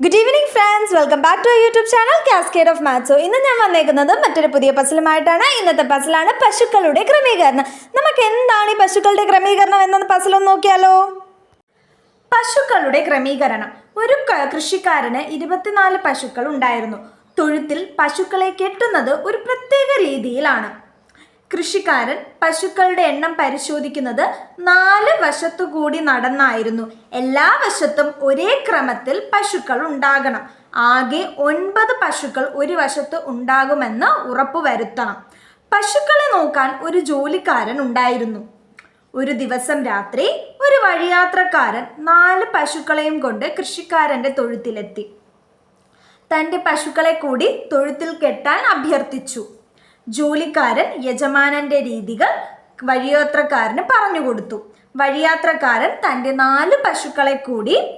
Good evening friends welcome back to YouTube channel cascade of മാത്സോ ഇന്ന് ഞാൻ വന്നേക്കുന്നത് മറ്റൊരു പുതിയ പസിലുമായിട്ടാണ് ഇന്നത്തെ പസിലാണ് പശുക്കളുടെ ക്രമീകരണം. നമുക്ക് എന്താണ് ഈ പശുക്കളുടെ ക്രമീകരണം എന്ന പസിലൊന്ന് നോക്കിയാലോ? പശുക്കളുടെ ക്രമീകരണം. ഒരു കൃഷിക്കാരന് ഇരുപത്തിനാല് പശുക്കൾ ഉണ്ടായിരുന്നു. തൊഴുത്തിൽ പശുക്കളെ കെട്ടുന്നത് ഒരു പ്രത്യേക രീതിയിലാണ്. കൃഷിക്കാരൻ പശുക്കളുടെ എണ്ണം പരിശോധിക്കുന്നത് നാല് വശത്തു കൂടി നടന്നായിരുന്നു. എല്ലാ വശത്തും ഒരേ ക്രമത്തിൽ പശുക്കൾ ഉണ്ടാകണം. ആകെ ഒൻപത് പശുക്കൾ ഒരു വശത്ത് ഉണ്ടാകുമെന്ന് ഉറപ്പുവരുത്തണം. പശുക്കളെ നോക്കാൻ ഒരു ജോലിക്കാരൻ ഉണ്ടായിരുന്നു. ഒരു ദിവസം രാത്രി ഒരു വഴിയാത്രക്കാരൻ നാല് പശുക്കളെയും കൊണ്ട് കൃഷിക്കാരന്റെ തൊഴുത്തിലെത്തി. തന്റെ പശുക്കളെ കൂടി തൊഴുത്തിൽ കെട്ടാൻ അഭ്യർത്ഥിച്ചു. ജോലിക്കാരൻ യജമാനന്റെ രീതികൾ വഴിയാത്രക്കാരന് പറഞ്ഞു കൊടുത്തു. വഴിയാത്രക്കാരൻ തന്റെ നാല് പശുക്കളെ കൂടി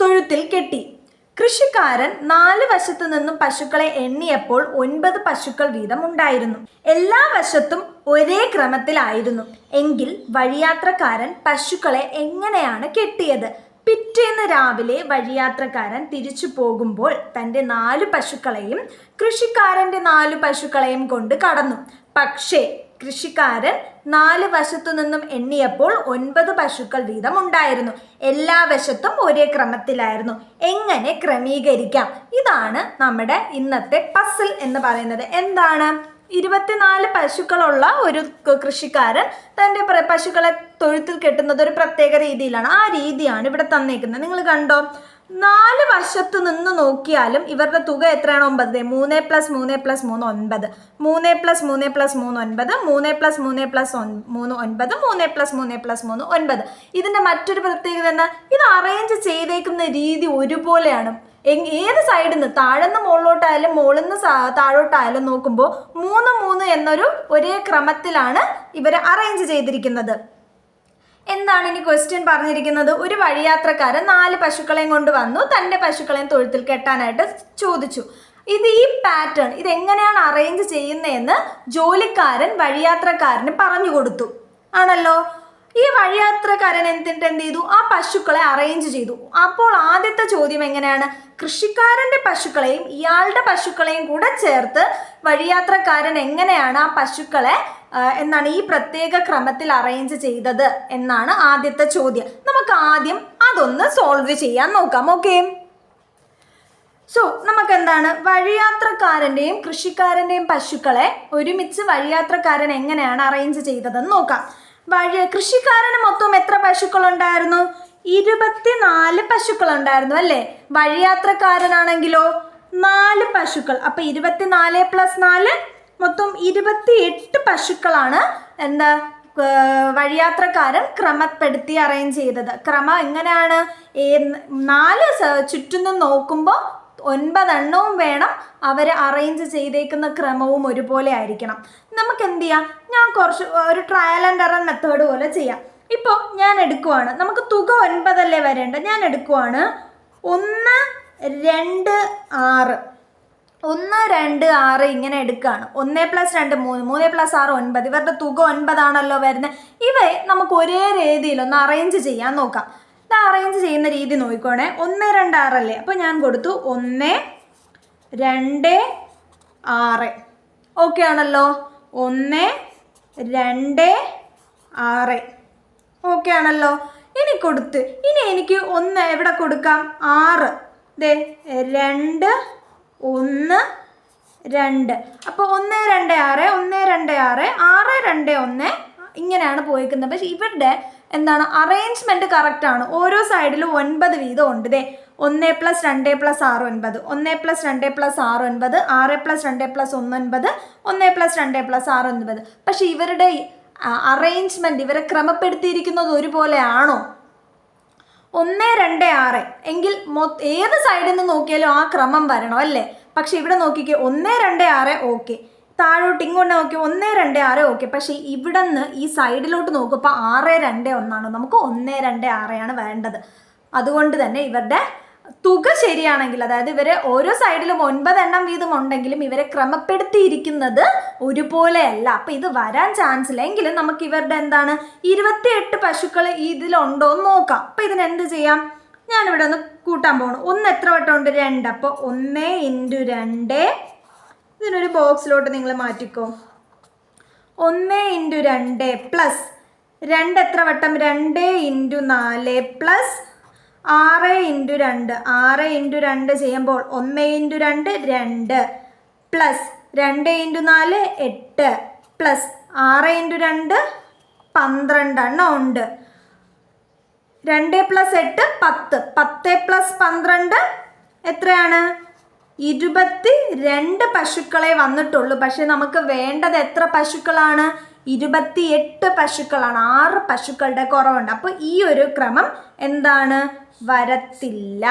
തൊഴുത്തിൽ കെട്ടി. കൃഷിക്കാരൻ നാല് വശത്തു നിന്നും പശുക്കളെ എണ്ണിയപ്പോൾ ഒൻപത് പശുക്കൾ വീതം ഉണ്ടായിരുന്നു. എല്ലാ വശത്തും ഒരേ ക്രമത്തിലായിരുന്നു. എങ്കിൽ വഴിയാത്രക്കാരൻ പശുക്കളെ എങ്ങനെയാണ് കെട്ടിയത്? പിറ്റേന്ന് രാവിലെ വഴിയാത്രക്കാരൻ തിരിച്ചു പോകുമ്പോൾ തന്റെ നാല് പശുക്കളെയും കൃഷിക്കാരന്റെ നാല് പശുക്കളെയും കൊണ്ട് കടന്നു. പക്ഷേ കൃഷിക്കാരൻ നാല് വശത്തു നിന്നും എണ്ണിയപ്പോൾ ഒൻപത് പശുക്കൾ വീതം ഉണ്ടായിരുന്നു. എല്ലാ വശത്തും ഒരേ ക്രമത്തിലായിരുന്നു. എങ്ങനെ ക്രമീകരിക്കാം? ഇതാണ് നമ്മുടെ ഇന്നത്തെ പസിൽ എന്ന് പറയുന്നത്. എന്താണ്? ഇരുപത്തിനാല് പശുക്കളുള്ള ഒരു കൃഷിക്കാരൻ തന്റെ പശുക്കളെ തൊഴുത്തിൽ കെട്ടുന്നത് ഒരു പ്രത്യേക രീതിയിലാണ്. ആ രീതിയാണ് ഇവിടെ തന്നേക്കുന്നത്. നിങ്ങൾ കണ്ടോ? നാല് വശത്ത് നിന്ന് നോക്കിയാലും ഇവരുടെ തുക എത്രയാണ്? ഒമ്പത്. മൂന്ന് പ്ലസ് മൂന്ന് പ്ലസ് മൂന്ന് ഒൻപത്. മൂന്ന് പ്ലസ് മൂന്ന് പ്ലസ് മൂന്ന് ഒൻപത്. മൂന്ന് പ്ലസ് മൂന്ന് പ്ലസ് ഒൻ- മൂന്ന് ഒൻപത്. മൂന്ന് പ്ലസ് മൂന്ന് പ്ലസ് മൂന്ന് ഒൻപത്. ഇതിന്റെ മറ്റൊരു പ്രത്യേകത എന്താ? ഇത് അറേഞ്ച് ചെയ്തേക്കുന്ന രീതി ഒരുപോലെയാണ്. ഏത് സൈഡിൽ നിന്ന് താഴെന്ന് മുകളിലോട്ടായാലും മുകളിൽ നിന്ന് താഴോട്ടായാലും നോക്കുമ്പോൾ മൂന്ന് മൂന്ന് എന്നൊരു ഒരേ ക്രമത്തിലാണ് ഇവർ അറേഞ്ച് ചെയ്തിരിക്കുന്നത്. എന്താണ് ഇനി ക്വസ്റ്റ്യൻ പറഞ്ഞിരിക്കുന്നത്? ഒരു വഴിയാത്രക്കാരൻ നാല് പശുക്കളെയും കൊണ്ട് വന്നു. തന്റെ പശുക്കളെയും തൊഴുത്തിൽ കെട്ടാനായിട്ട് ചോദിച്ചു. ഇത് ഈ പാറ്റേൺ ഇത് എങ്ങനെയാണ് അറേഞ്ച് ചെയ്യുന്നതെന്ന് ജോലിക്കാരൻ വഴിയാത്രക്കാരന് പറഞ്ഞു കൊടുത്തു. ആണല്ലോ? ഈ വഴിയാത്രക്കാരൻ എന്തിട്ട് എന്ത് ചെയ്തു? ആ പശുക്കളെ അറേഞ്ച് ചെയ്തു. അപ്പോൾ ആദ്യത്തെ ചോദ്യം എങ്ങനെയാണ്? കൃഷിക്കാരന്റെ പശുക്കളെയും ഇയാളുടെ പശുക്കളെയും കൂടെ ചേർത്ത് വഴിയാത്രക്കാരൻ എങ്ങനെയാണ് ആ പശുക്കളെ എന്നാണ് ഈ പ്രത്യേക ക്രമത്തിൽ അറേഞ്ച് ചെയ്തത് എന്നാണ് ആദ്യത്തെ ചോദ്യം. നമുക്ക് ആദ്യം അതൊന്ന് സോൾവ് ചെയ്യാൻ നോക്കാം ഓക്കെ സോ നമുക്ക് എന്താണ് വഴിയാത്രക്കാരന്റെയും കൃഷിക്കാരന്റെയും പശുക്കളെ ഒരുമിച്ച് വഴിയാത്രക്കാരൻ എങ്ങനെയാണ് അറേഞ്ച് ചെയ്തതെന്ന് നോക്കാം. വഴി കൃഷിക്കാരന് മൊത്തം എത്ര പശുക്കളുണ്ടായിരുന്നു? ഇരുപത്തിനാല് പശുക്കൾ ഉണ്ടായിരുന്നു അല്ലേ? വഴിയാത്രക്കാരനാണെങ്കിലോ? നാല് പശുക്കൾ. അപ്പൊ ഇരുപത്തിനാല് പ്ലസ് നാല് മൊത്തം ഇരുപത്തി എട്ട് പശുക്കളാണ് എന്താ വഴിയാത്രക്കാരൻ ക്രമപ്പെടുത്തി അറേഞ്ച് ചെയ്തത്. ക്രമം എങ്ങനെയാണ്? നാല് ചുറ്റുനിന്ന് ചുറ്റിനും നോക്കുമ്പോൾ ഒൻപതെണ്ണവും വേണം അവർ അറേഞ്ച് ചെയ്തേക്കുന്ന ക്രമവും ഒരുപോലെ ആയിരിക്കണം. നമുക്ക് എന്ത് ചെയ്യാം ഞാൻ കുറച്ച് ഒരു ട്രയൽ ആൻഡ് എറർ മെത്തേഡ് പോലെ ചെയ്യാം. ഇപ്പോൾ ഞാൻ എടുക്കുവാണ്. നമുക്ക് തുക ഒൻപതല്ലേ വരേണ്ട ഞാൻ എടുക്കുവാണ്. ഒന്ന് രണ്ട് ആറ്. ഒന്ന് രണ്ട് ആറ് ഇങ്ങനെ എടുക്കുകയാണ് ഒന്ന് പ്ലസ് രണ്ട് മൂന്ന്. മൂന്ന് പ്ലസ് ആറ് ഒൻപത്. ഇവരുടെ തുക ഒൻപതാണല്ലോ വരുന്നത്. ഇവയെ നമുക്ക് ഒരേ രീതിയിൽ ഒന്ന് അറേഞ്ച് ചെയ്യാൻ നോക്കാം. ഇത് അറേഞ്ച് ചെയ്യുന്ന രീതി നോക്കിക്കോണേ. ഒന്ന് രണ്ട് ആറല്ലേ? അപ്പോൾ ഞാൻ കൊടുത്തു ഒന്ന് രണ്ട് ആറ്. ഓക്കെ ആണല്ലോ? ഒന്ന് രണ്ട് ആറ്. ഓക്കെ ആണല്ലോ. ഇനി കൊടുത്ത്. ഇനി എനിക്ക് ഒന്ന് എവിടെ കൊടുക്കാം? ആറ്. ദേ രണ്ട് ഒന്ന് രണ്ട്. അപ്പോൾ ഒന്ന് രണ്ട് ആറ് ഒന്ന് രണ്ട് ആറ് ആറ് രണ്ട് ഒന്ന്. ഇങ്ങനെയാണ് പോയിക്കുന്നത്. പക്ഷെ ഇവരുടെ എന്താണ്? അറേഞ്ച്മെന്റ് കറക്റ്റ് ആണ്. ഓരോ സൈഡിലും ഒൻപത് വീതം ഉണ്ട്. ദേ ഒന്ന് പ്ലസ് രണ്ട് പ്ലസ് ആറ് ഒൻപത്. ഒന്ന് പ്ലസ് രണ്ട് പ്ലസ് ആറ് ഒൻപത് ആറ് പ്ലസ് രണ്ട് പ്ലസ് ഒന്ന് ഒൻപത് ഒന്ന് പ്ലസ് രണ്ട് പ്ലസ് ആറ് ഒൻപത്. പക്ഷെ ഇവരുടെ അറേഞ്ച്മെന്റ് ഇവരെ ക്രമപ്പെടുത്തിയിരിക്കുന്നത് ഒരുപോലെയാണോ? ഒന്ന് രണ്ട് ആറ്. എങ്കിൽ മൊ- ഏത് സൈഡിൽ നിന്ന് നോക്കിയാലും ആ ക്രമം വരണം അല്ലേ? പക്ഷെ ഇവിടെ നോക്കിക്കേ ഒന്ന് രണ്ട് ആറ് ഓക്കെ. താഴോട്ട് ഇങ്ങോട്ട് നോക്കി ഒന്ന് രണ്ട് ആറ് ഓക്കെ. പക്ഷേ ഇവിടെ നിന്ന് ഈ സൈഡിലോട്ട് നോക്കുമ്പോൾ ആറ് രണ്ട് ഒന്നാണ്. നമുക്ക് ഒന്ന് രണ്ട് ആണ് വേണ്ടത്. അതുകൊണ്ട് തന്നെ ഇവരുടെ തുക ശരിയാണെങ്കിൽ അതായത് ഇവരെ ഓരോ സൈഡിലും ഒൻപതെണ്ണം വീതം ഉണ്ടെങ്കിലും ഇവരെ ക്രമപ്പെടുത്തിയിരിക്കുന്നത് ഒരുപോലെയല്ല. അപ്പൊ ഇത് വരാൻ ചാൻസ് ഇല്ല. എങ്കിലും നമുക്ക് ഇവരുടെ എന്താണ് ഇരുപത്തിയെട്ട് പശുക്കൾ ഇതിലുണ്ടോ എന്ന് നോക്കാം. അപ്പൊ ഇതിനെന്ത് ചെയ്യാം? ഞാനിവിടെ ഒന്ന് കൂട്ടാൻ പോകണം ഒന്ന് എത്ര വട്ടം ഉണ്ട് രണ്ട്. അപ്പോൾ ഒന്ന് ഇന്റു രണ്ട്. ഇതിനൊരു ബോക്സിലോട്ട് നിങ്ങൾ മാറ്റിക്കോ. ഒന്ന് ഇന്റു രണ്ട് പ്ലസ് രണ്ട് എത്ര വട്ടം? രണ്ട് ഇന്റു നാല് പ്ലസ് ആറ് ഇന്റു രണ്ട് ആറ് ഇന്റു രണ്ട് ചെയ്യുമ്പോൾ ഒന്ന് ഇന്റു രണ്ട് രണ്ട്. പ്ലസ് രണ്ട് ഇന്റു നാല് എട്ട്. പ്ലസ് ആറ് ഇന്റു രണ്ട് പന്ത്രണ്ടെണ്ണം ഉണ്ട്. രണ്ട് പ്ലസ് എട്ട് പത്ത്. പത്ത് പ്ലസ് പന്ത്രണ്ട് എത്രയാണ്? ഇരുപത്തി രണ്ട് പശുക്കളെ വന്നിട്ടുള്ളൂ. പക്ഷെ നമുക്ക് വേണ്ടത് എത്ര പശുക്കളാണ്? ഇരുപത്തി എട്ട് പശുക്കളാണ്. ആറ് പശുക്കളുടെ കുറവുണ്ട്. അപ്പോൾ ഈ ഒരു ക്രമം എന്താണ്? വരത്തില്ല.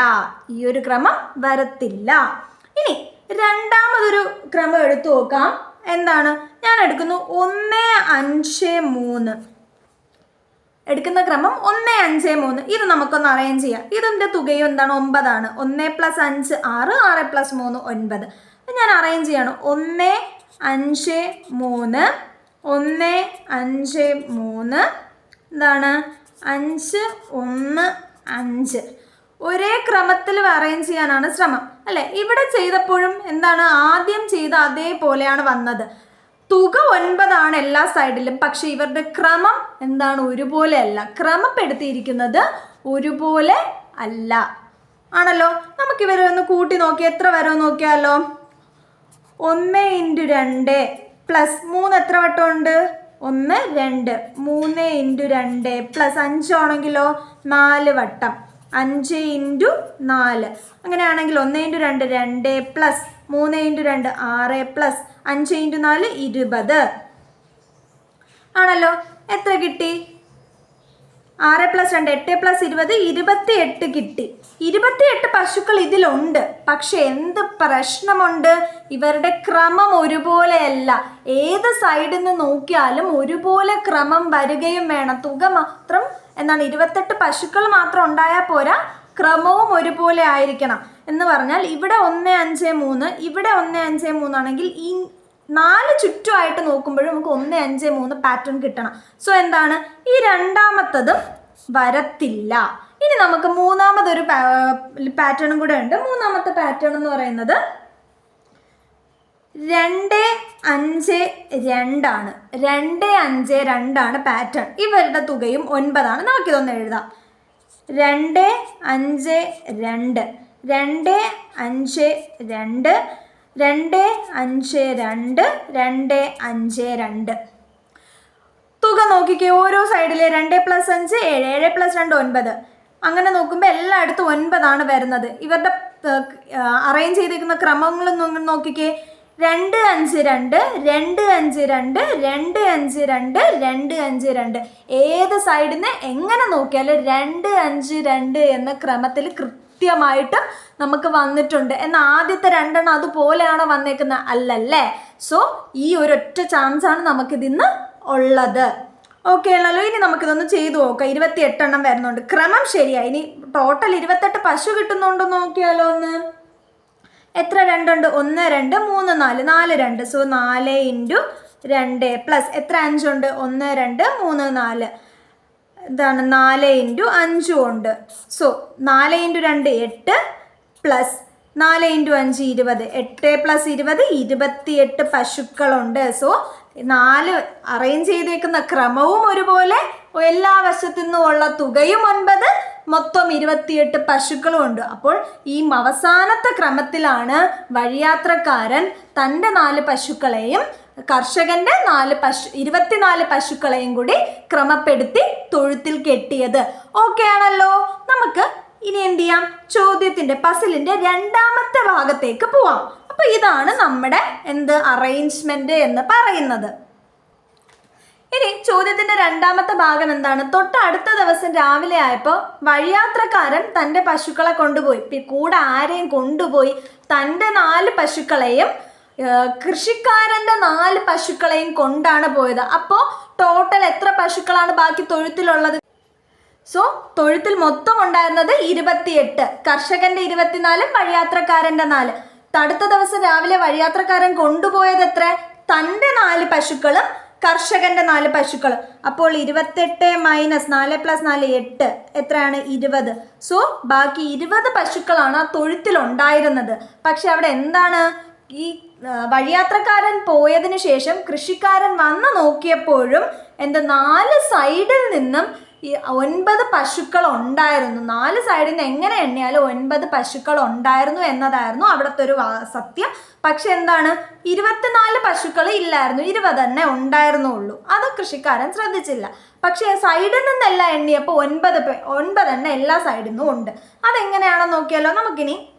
ഈ ഒരു ക്രമം വരത്തില്ല. ഇനി രണ്ടാമതൊരു ക്രമം എടുത്തു നോക്കാം. എന്താണ്? ഞാൻ എടുക്കുന്നു ഒന്ന് അഞ്ച് മൂന്ന്. എടുക്കുന്ന ക്രമം ഒന്ന് അഞ്ച് മൂന്ന്. ഇത് നമുക്കൊന്ന് അറേഞ്ച് ചെയ്യാം. ഇതിന്റെ തുകയും എന്താണ്? ഒമ്പതാണ്. ഒന്ന് പ്ലസ് അഞ്ച് ആറ് ആറ് പ്ലസ് മൂന്ന് ഒൻപത്. ഞാൻ അറേഞ്ച് ചെയ്യാണ്. ഒന്ന് അഞ്ച് മൂന്ന്. ഒന്ന് അഞ്ച് മൂന്ന്. എന്താണ്? അഞ്ച് ഒന്ന് അഞ്ച്. ഒരേ ക്രമത്തിൽ അറേഞ്ച് ചെയ്യാനാണ് ശ്രമം. അല്ലെ? ഇവിടെ ചെയ്തപ്പോഴും എന്താണ്? ആദ്യം ചെയ്ത അതേപോലെയാണ് വന്നത്. തുക ഒൻപതാണ് എല്ലാ സൈഡിലും പക്ഷെ ഇവരുടെ ക്രമം എന്താണ്? ഒരുപോലെ അല്ല. ക്രമപ്പെടുത്തിയിരിക്കുന്നത് ഒരുപോലെ അല്ല. ആണല്ലോ? നമുക്ക് ഇവരെ ഒന്ന് കൂട്ടി നോക്കി. എത്ര വരും നോക്കിയാലോ? ഒന്ന് ഇന്റു രണ്ട്. പ്ലസ് മൂന്ന് എത്ര വട്ടം ഉണ്ട് ഒന്ന് രണ്ട്. മൂന്ന് ഇന്റു രണ്ട് പ്ലസ് അഞ്ചാണെങ്കിലോ നാല് വട്ടം. അഞ്ച് ഇന്റു നാല്. അങ്ങനെയാണെങ്കിൽ ഒന്ന് ഇന്റു രണ്ട് രണ്ട് പ്ലസ് മൂന്ന് ഇന്റു രണ്ട് ആറ് പ്ലസ് അഞ്ച് ഇന്റു നാല് ഇരുപത്. ആണല്ലോ? എത്ര കിട്ടി? ആറ് പ്ലസ് രണ്ട് എട്ട് പ്ലസ് ഇരുപത് ഇരുപത്തി എട്ട് കിട്ടി. ഇരുപത്തിയെട്ട് പശുക്കൾ ഇതിലുണ്ട്. പക്ഷെ എന്ത് പ്രശ്നമുണ്ട്? ഇവരുടെ ക്രമം ഒരുപോലെയല്ല. ഏത് സൈഡിൽ നിന്ന് നോക്കിയാലും ഒരുപോലെ ക്രമം വരികയും വേണം. തുക മാത്രം എന്നാണ് ഇരുപത്തെട്ട് പശുക്കൾ മാത്രം ഉണ്ടായാൽ പോരാ ക്രമവും ഒരുപോലെ ആയിരിക്കണം. എന്ന് പറഞ്ഞാൽ ഇവിടെ ഒന്ന് അഞ്ച് മൂന്ന് ഇവിടെ ഒന്ന് അഞ്ച് മൂന്നാണെങ്കിൽ ഈ നാല് ചുറ്റുമായിട്ട് നോക്കുമ്പോഴും നമുക്ക് ഒന്ന് അഞ്ച് മൂന്ന് പാറ്റേൺ കിട്ടണം. സോ എന്താണ്? ഈ രണ്ടാമത്തതും വരത്തില്ല. ഇനി നമുക്ക് മൂന്നാമതൊരു പാറ്റേണും കൂടെ ഉണ്ട്. മൂന്നാമത്തെ പാറ്റേൺ എന്ന് പറയുന്നത് രണ്ട് അഞ്ച് രണ്ടാണ്. രണ്ട് അഞ്ച് രണ്ടാണ് പാറ്റേൺ ഇവരുടെ തുകയും ഒൻപതാണ്. നമുക്കിതൊന്ന് എഴുതാം. രണ്ട് അഞ്ച് രണ്ട്. രണ്ട് അഞ്ച് രണ്ട്. രണ്ട് അഞ്ച് രണ്ട് രണ്ട് അഞ്ച് രണ്ട്. തുക നോക്കിക്കേ ഓരോ സൈഡിലെ രണ്ട് പ്ലസ് അഞ്ച് ഏഴ് ഏഴ് പ്ലസ് രണ്ട് ഒൻപത്. അങ്ങനെ നോക്കുമ്പോൾ എല്ലായിടത്തും ഒൻപതാണ് വരുന്നത്. ഇവരുടെ അറേഞ്ച് ചെയ്തിരിക്കുന്ന ക്രമങ്ങളൊന്നും നോക്കിക്കേ. രണ്ട് അഞ്ച് രണ്ട് രണ്ട് അഞ്ച് രണ്ട് രണ്ട് അഞ്ച് രണ്ട് രണ്ട് അഞ്ച് രണ്ട്. ഏത് സൈഡിൽ നിന്ന് എങ്ങനെ നോക്കിയാലും രണ്ട് അഞ്ച് രണ്ട് എന്ന ക്രമത്തിൽ കൃത്യമായിട്ടും നമുക്ക് വന്നിട്ടുണ്ട്. എന്നാൽ ആദ്യത്തെ രണ്ടെണ്ണം അതുപോലെയാണ് വന്നേക്കുന്നത്? അല്ലല്ലേ? സോ ഈ ഒരൊറ്റ ആണ് നമുക്കിതിന്ന് ഉള്ളത്. ഓക്കെ ആണല്ലോ ഇനി നമുക്കിതൊന്ന് ചെയ്തു നോക്കാം. ഇരുപത്തി എട്ടെണ്ണം വരുന്നുണ്ട്. ക്രമം ശരിയായി ഇനി ടോട്ടൽ ഇരുപത്തെട്ട് പശു കിട്ടുന്നുണ്ടോ നോക്കിയാലോ ഒന്ന്. എത്ര രണ്ടുണ്ട്? ഒന്ന് രണ്ട് മൂന്ന് നാല്. നാല് രണ്ട്. സോ നാല് ഇന്റു രണ്ട് പ്ലസ് എത്ര അഞ്ചുണ്ട്? ഒന്ന് രണ്ട് മൂന്ന് നാല്. ഇതാണ് നാല് ഇന്റു അഞ്ചും ഉണ്ട്. സോ നാല് ഇന്റു രണ്ട് എട്ട് പ്ലസ് നാല് ഇന്റു അഞ്ച് ഇരുപത്. എട്ട് പ്ലസ് ഇരുപത് ഇരുപത്തിയെട്ട് പശുക്കളുണ്ട്. സോ നാല് അറേഞ്ച് ചെയ്തേക്കുന്ന ക്രമവും ഒരുപോലെ എല്ലാ വശത്തു നിന്നുമുള്ള തുകയും ഒൻപത് മൊത്തം ഇരുപത്തിയെട്ട് പശുക്കളും ഉണ്ട്. അപ്പോൾ ഈ അവസാനത്തെ ക്രമത്തിലാണ് വഴിയാത്രക്കാരൻ തന്റെ നാല് പശുക്കളെയും കർഷകന്റെ നാല് പശു ഇരുപത്തിനാല് പശുക്കളെയും കൂടി ക്രമപ്പെടുത്തി തൊഴുത്തിൽ കെട്ടിയത്. ഓക്കെ ആണല്ലോ? നമുക്ക് ഇനി എന്ത് ചെയ്യാം? ചോദ്യത്തിന്റെ പസിലിന്റെ രണ്ടാമത്തെ ഭാഗത്തേക്ക് പോവാം. അപ്പൊ ഇതാണ് നമ്മുടെ എന്ത് അറേഞ്ച്മെന്റ് എന്ന് പറയുന്നത്. ഇനി ചോദ്യത്തിന്റെ രണ്ടാമത്തെ ഭാഗം എന്താണ്? തൊട്ട് അടുത്ത ദിവസം രാവിലെ ആയപ്പോൾ വഴിയാത്രക്കാരൻ തന്റെ പശുക്കളെ കൊണ്ടുപോയി. കൂടെ ആരെയും കൊണ്ടുപോയി തന്റെ നാല് പശുക്കളെയും കൃഷിക്കാരന്റെ നാല് പശുക്കളെയും കൊണ്ടാണ് പോയത്. അപ്പോൾ ടോട്ടൽ എത്ര പശുക്കളാണ് ബാക്കി തൊഴുത്തിലുള്ളത്? സോ തൊഴുത്തിൽ മൊത്തം ഉണ്ടായിരുന്നത് ഇരുപത്തിയെട്ട്. കർഷകന്റെ ഇരുപത്തിനാല് വഴിയാത്രക്കാരന്റെ നാല്. തടുത്ത ദിവസം രാവിലെ വഴിയാത്രക്കാരൻ കൊണ്ടുപോയത് എത്ര? തന്റെ നാല് പശുക്കളും കർഷകന്റെ നാല് പശുക്കളും. അപ്പോൾ ഇരുപത്തെട്ട് മൈനസ് നാല് പ്ലസ് നാല് എട്ട്. എത്രയാണ്? ഇരുപത്. സോ ബാക്കി ഇരുപത് പശുക്കളാണ് ആ തൊഴുത്തിൽ ഉണ്ടായിരുന്നത്. പക്ഷെ അവിടെ എന്താണ്? ഈ വഴിയാത്രക്കാരൻ പോയതിന് ശേഷം കൃഷിക്കാരൻ വന്ന് നോക്കിയപ്പോഴും എന്റെ നാല് സൈഡിൽ നിന്നും ഈ ഒൻപത് പശുക്കൾ ഉണ്ടായിരുന്നു നാല് സൈഡിൽ നിന്ന് എങ്ങനെ എണ്ണിയാലും ഒൻപത് പശുക്കൾ ഉണ്ടായിരുന്നു എന്നതായിരുന്നു അവിടുത്തെ ഒരു സത്യം. പക്ഷെ എന്താണ്? ഇരുപത്തിനാല് പശുക്കൾ ഇല്ലായിരുന്നു. ഇരുപത് തന്നെ ഉണ്ടായിരുന്നുള്ളൂ. അത് കൃഷിക്കാരൻ ശ്രദ്ധിച്ചില്ല. പക്ഷേ സൈഡിൽ നിന്നെല്ലാം എണ്ണിയപ്പോൾ ഒൻപത് ഒൻപത് തന്നെ എല്ലാ സൈഡിൽ നിന്നും ഉണ്ട്. അതെങ്ങനെയാണെന്ന് നോക്കിയാലോ? നമുക്കിനി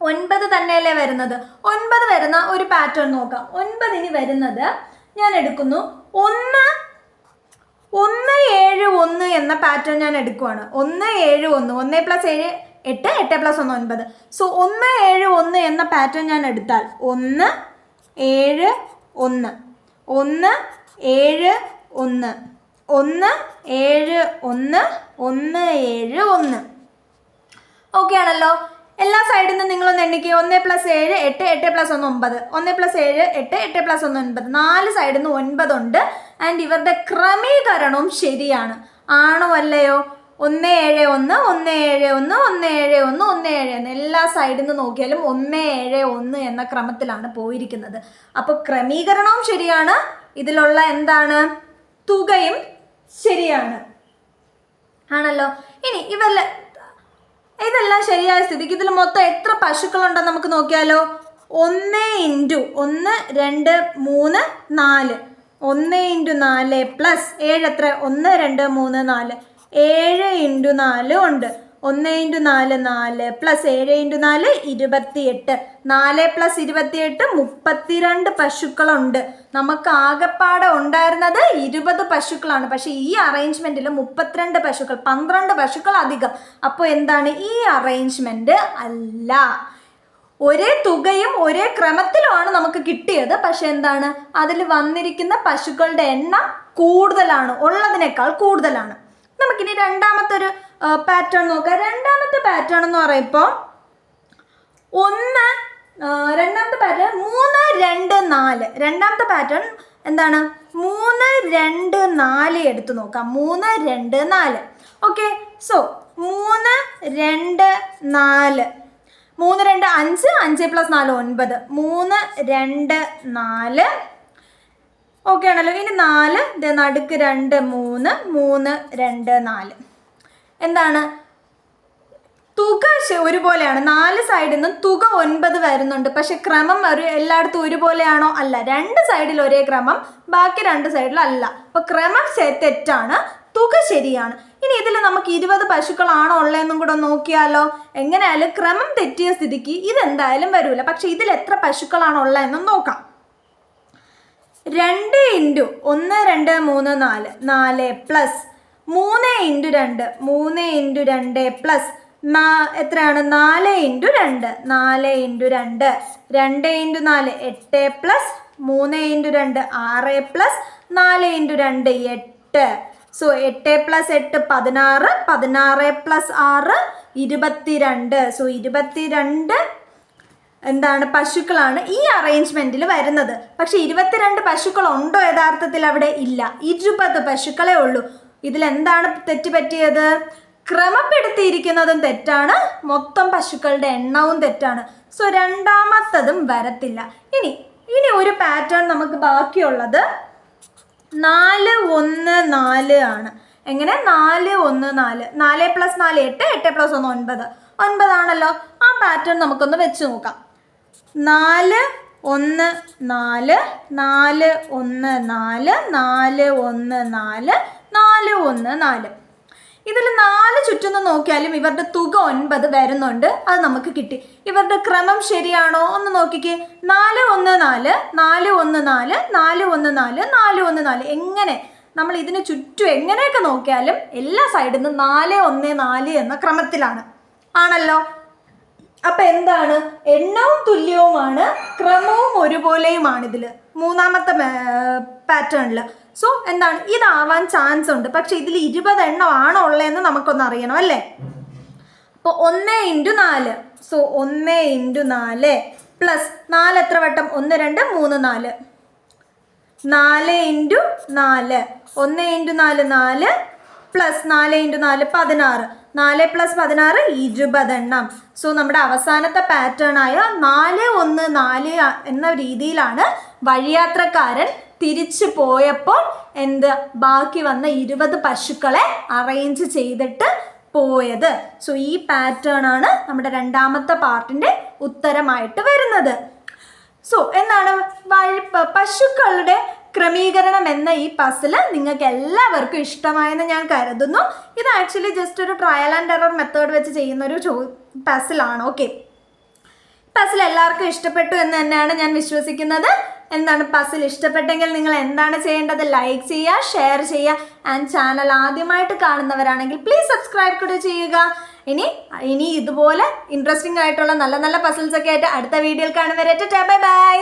ഒൻപത് തന്നെയല്ലേ വരുന്നത്? ഒൻപത് വരുന്ന ഒരു പാറ്റേൺ നോക്കാം. ഒൻപതിന് വരുന്നത് ഞാൻ എടുക്കുന്നു. ഒന്ന് ഒന്ന് ഏഴ് ഒന്ന് എന്ന പാറ്റേൺ ഞാൻ എടുക്കുവാണ്. ഒന്ന് ഏഴ് ഒന്ന്. ഒന്ന് പ്ലസ് ഏഴ് എട്ട് എട്ട് പ്ലസ് ഒന്ന് ഒൻപത്. സോ ഒന്ന് ഏഴ് ഒന്ന് എന്ന പാറ്റേൺ ഞാൻ എടുത്താൽ ഒന്ന് ഏഴ് ഒന്ന്. ഒന്ന് ഏഴ് ഒന്ന്. ഒന്ന് ഏഴ് ഒന്ന്. ഒന്ന് ഏഴ് ഒന്ന്. ഓക്കെ ആണല്ലോ. എല്ലാ സൈഡിൽ നിന്ന് നിങ്ങളൊന്ന് എണ്ണിക്കുക ഒന്ന് പ്ലസ് ഏഴ് എട്ട് എട്ട് പ്ലസ് ഒന്ന് ഒമ്പത്. ഒന്ന് പ്ലസ് ഏഴ് എട്ട് എട്ട് പ്ലസ് ഒന്ന് ഒൻപത്. നാല് സൈഡിൽ നിന്ന് ഒൻപതുണ്ട് ആൻഡ് ഇവരുടെ ക്രമീകരണവും ശരിയാണ്. ആണോ അല്ലയോ? ഒന്ന് ഏഴ് ഒന്ന് ഒന്ന് ഏഴ് ഒന്ന് ഒന്ന് ഏഴ് ഒന്ന് ഒന്ന് ഏഴ് ഒന്ന്. എല്ലാ സൈഡിൽ നിന്ന് നോക്കിയാലും ഒന്ന് ഏഴ് ഒന്ന് എന്ന ക്രമത്തിലാണ് പോയിരിക്കുന്നത്. അപ്പോൾ ക്രമീകരണവും ശരിയാണ്. ഇതിലുള്ള എന്താണ്? തുകയും ശരിയാണ്. ആണല്ലോ? ഇനി ഇവരിൽ ഇതെല്ലാം ശരിയായ സ്ഥിതിക്ക് ഇതിൽ മൊത്തം എത്ര പശുക്കളുണ്ടെന്ന് നമുക്ക് നോക്കിയാലോ? ഒന്ന് ഇന്റു ഒന്ന് രണ്ട് മൂന്ന് നാല്. ഒന്ന് ഇന്റു നാല് പ്ലസ് ഏഴ് എത്ര? ഒന്ന് രണ്ട് മൂന്ന് നാല്. ഏഴ് ഇന്റു നാല് ഉണ്ട്. ഒന്ന് ഇന്റു നാല് നാല് പ്ലസ് ഏഴ് ഇന്റു നാല് ഇരുപത്തിയെട്ട്. നാല് പ്ലസ് ഇരുപത്തിയെട്ട് മുപ്പത്തിരണ്ട് പശുക്കളുണ്ട്. നമുക്ക് ആകെപ്പാടെ ഉണ്ടായിരുന്നത് ഇരുപത് പശുക്കളാണ്. പക്ഷേ ഈ അറേഞ്ച്മെന്റിൽ മുപ്പത്തിരണ്ട് പശുക്കൾ പന്ത്രണ്ട് പശുക്കൾ അധികം. അപ്പോൾ എന്താണ്? ഈ അറേഞ്ച്മെന്റ് അല്ല. ഒരേ തുകയും ഒരേ ക്രമത്തിലുമാണ് നമുക്ക് കിട്ടിയത്. പക്ഷെ എന്താണ്? അതിൽ വന്നിരിക്കുന്ന പശുക്കളുടെ എണ്ണം കൂടുതലാണ്. ഉള്ളതിനേക്കാൾ കൂടുതലാണ്. നമുക്കിനി രണ്ടാമത്തെ ഒരു പാറ്റേൺ നോക്കുക രണ്ടാമത്തെ പാറ്റേൺ എന്ന് പറയുമ്പോൾ ഒന്ന് രണ്ടാമത്തെ പാറ്റേൺ മൂന്ന് രണ്ട് നാല്. രണ്ടാമത്തെ പാറ്റേൺ എന്താണ്? മൂന്ന് രണ്ട് നാല് എടുത്തു നോക്കാം. മൂന്ന് രണ്ട് നാല്. ഓക്കെ സോ മൂന്ന് രണ്ട് നാല്. മൂന്ന് രണ്ട് അഞ്ച്. അഞ്ച് പ്ലസ് നാല് ഒൻപത്. മൂന്ന് രണ്ട് നാല്. ഓക്കെ ആണല്ലോ. ഇനി നാല് നടുക്ക് രണ്ട് മൂന്ന്. മൂന്ന് രണ്ട് നാല്. എന്താണ്? തുക ഒരുപോലെയാണ്. നാല് സൈഡിൽ നിന്നും തുക ഒൻപത് വരുന്നുണ്ട്. പക്ഷെ ക്രമം ഒരു എല്ലായിടത്തും ഒരുപോലെയാണോ? അല്ല. രണ്ട് സൈഡിൽ ഒരേ ക്രമം. ബാക്കി രണ്ട് സൈഡിൽ അല്ല. അപ്പോൾ ക്രമം തെറ്റാണ്. തുക ശരിയാണ്. ഇനി ഇതിൽ നമുക്ക് ഇരുപത് പശുക്കളാണോ ഉള്ളതെന്നും കൂടെ നോക്കിയാലോ. എങ്ങനെയായാലും ക്രമം തെറ്റിയ സ്ഥിതിക്ക് ഇതെന്തായാലും വരൂല. പക്ഷെ ഇതിൽ എത്ര പശുക്കളാണോ ഉള്ളതെന്നും നോക്കാം. രണ്ട് ഇന്റു ഒന്ന് രണ്ട് മൂന്ന് നാല്. നാല് പ്ലസ് മൂന്ന് ഇന്റു രണ്ട് മൂന്ന് ഇന്റു രണ്ട് പ്ലസ് എത്രയാണ്? നാല് ഇന്റു രണ്ട് നാല് ഇന്റു രണ്ട് രണ്ട് ഇന്റു നാല് എട്ട് പ്ലസ് മൂന്ന് ഇന്റു രണ്ട് ആറ് പ്ലസ് നാല് ഇന്റു രണ്ട് എട്ട്. സോ എട്ട് പ്ലസ് എട്ട് പതിനാറ് പതിനാറ് പ്ലസ് ആറ് ഇരുപത്തിരണ്ട്. സോ ഇരുപത്തിരണ്ട് എന്താണ്? പശുക്കളാണ് ഈ അറേഞ്ച്മെന്റിൽ വരുന്നത്. പക്ഷേ ഇരുപത്തിരണ്ട് പശുക്കൾ ഉണ്ടോ യഥാർത്ഥത്തിൽ അവിടെ? ഇല്ല. ഇരുപത് പശുക്കളെ ഉള്ളൂ. ഇതിൽ എന്താണ് തെറ്റ് പറ്റിയത് ക്രമപ്പെടുത്തിയിരിക്കുന്നതും തെറ്റാണ്. മൊത്തം പശുക്കളുടെ എണ്ണവും തെറ്റാണ്. സോ രണ്ടാമത്തതും വരത്തില്ല. ഇനി ഇനി ഒരു പാറ്റേൺ നമുക്ക് ബാക്കിയുള്ളത് നാല് ഒന്ന് നാല് ആണ്. എങ്ങനെ? നാല് ഒന്ന് നാല്. നാല് പ്ലസ് നാല് എട്ട് എട്ട് പ്ലസ് ഒന്ന് ഒൻപത്. ഒൻപതാണല്ലോ. ആ പാറ്റേൺ നമുക്കൊന്ന് വെച്ച് നോക്കാം. നാല് ഒന്ന് നാല് നാല് ഒന്ന് നാല് നാല് ഒന്ന് നാല് നാല് ഒന്ന് നാല്. ഇതിൽ നാല് ചുറ്റൊന്ന് നോക്കിയാലും ഇവരുടെ തുക ഒൻപത് വരുന്നുണ്ട്. അത് നമുക്ക് കിട്ടി. ഇവരുടെ ക്രമം ശരിയാണോ ഒന്ന് നോക്കിക്കേ. നാല് ഒന്ന് നാല് നാല് ഒന്ന് നാല് നാല് ഒന്ന് നാല് നാല് ഒന്ന് നാല്. എങ്ങനെ? നമ്മൾ ഇതിന് ചുറ്റും എങ്ങനെയൊക്കെ നോക്കിയാലും എല്ലാ സൈഡിൽ നിന്ന് നാല് ഒന്ന് നാല് എന്ന ക്രമത്തിലാണ്. ആണല്ലോ? അപ്പൊ എന്താണ്? എണ്ണവും തുല്യവുമാണ് ക്രമവും ഒരുപോലെയുമാണ് ഇതിൽ മൂന്നാമത്തെ പാറ്റേണിൽ സോ എന്താണ്? ഇതാവാൻ ചാൻസ് ഉണ്ട്. പക്ഷെ ഇതിൽ ഇരുപത് എണ്ണം ആണോ ഉള്ളതെന്ന് നമുക്കൊന്ന് അറിയണം അല്ലേ? അപ്പോൾ ഒന്ന് ഇന്റു നാല്. സോ ഒന്ന് ഇന്റു നാല് പ്ലസ് നാല് എത്ര വട്ടം? ഒന്ന് രണ്ട് മൂന്ന് നാല്. നാല് ഇന്റു നാല്. ഒന്ന് ഇന്റു നാല് നാല്. പ്ലസ് നാല് ഇന്റു നാല് പതിനാറ്. നാല് പ്ലസ് പതിനാറ് ഇരുപതെണ്ണം. സോ നമ്മുടെ അവസാനത്തെ പാറ്റേൺ ആയ നാല് ഒന്ന് നാല് എന്ന രീതിയിലാണ് വഴിയാത്രക്കാരൻ തിരിച്ചു പോയപ്പോൾ എന്ത്? ബാക്കി വന്ന ഇരുപത് പശുക്കളെ അറേഞ്ച് ചെയ്തിട്ട് പോയത്. സോ ഈ പാറ്റേൺ ആണ് നമ്മുടെ രണ്ടാമത്തെ പാർട്ടിന്റെ ഉത്തരമായിട്ട് വരുന്നത്. സോ എന്താണ്? പശുക്കളുടെ ക്രമീകരണം എന്ന ഈ പസിൽ നിങ്ങൾക്ക് എല്ലാവർക്കും ഇഷ്ടമായെന്ന് ഞാൻ കരുതുന്നു. ഇത് ആക്ച്വലി ജസ്റ്റ് ഒരു ട്രയൽ ആൻഡ് എറർ മെത്തേഡ് വെച്ച് ചെയ്യുന്ന ഒരു ചോ പസിലാണ് ഓക്കെ പസിൽ എല്ലാവർക്കും ഇഷ്ടപ്പെട്ടു എന്ന് തന്നെയാണ് ഞാൻ വിശ്വസിക്കുന്നത്. എന്താണ് പസിൽ ഇഷ്ടപ്പെട്ടെങ്കിൽ നിങ്ങൾ എന്താണ് ചെയ്യേണ്ടത്? ലൈക്ക് ചെയ്യുക ഷെയർ ചെയ്യുക ആൻഡ് ചാനൽ ആദ്യമായിട്ട് കാണുന്നവരാണെങ്കിൽ പ്ലീസ് സബ്സ്ക്രൈബ് കൂടെ ചെയ്യുക. ഇനി ഇനി ഇതുപോലെ ഇൻട്രസ്റ്റിംഗ് ആയിട്ടുള്ള നല്ല നല്ല പസിൽസ് ഒക്കെ ആയിട്ട് അടുത്ത വീഡിയോയിൽ കാണുന്നവരായിട്ട് ബൈ ബൈ